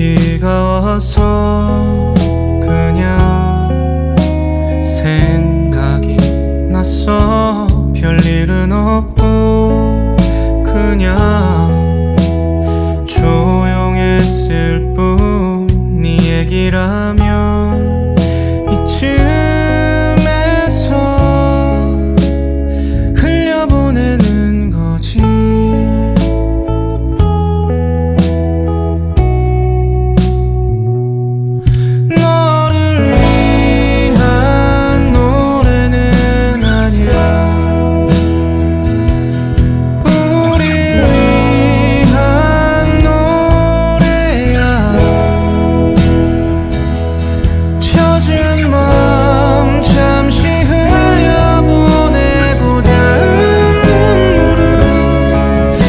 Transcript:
비가 와서 그냥 생각이 났어. 별일은 없고 그냥 조용했을 뿐 네 얘기라면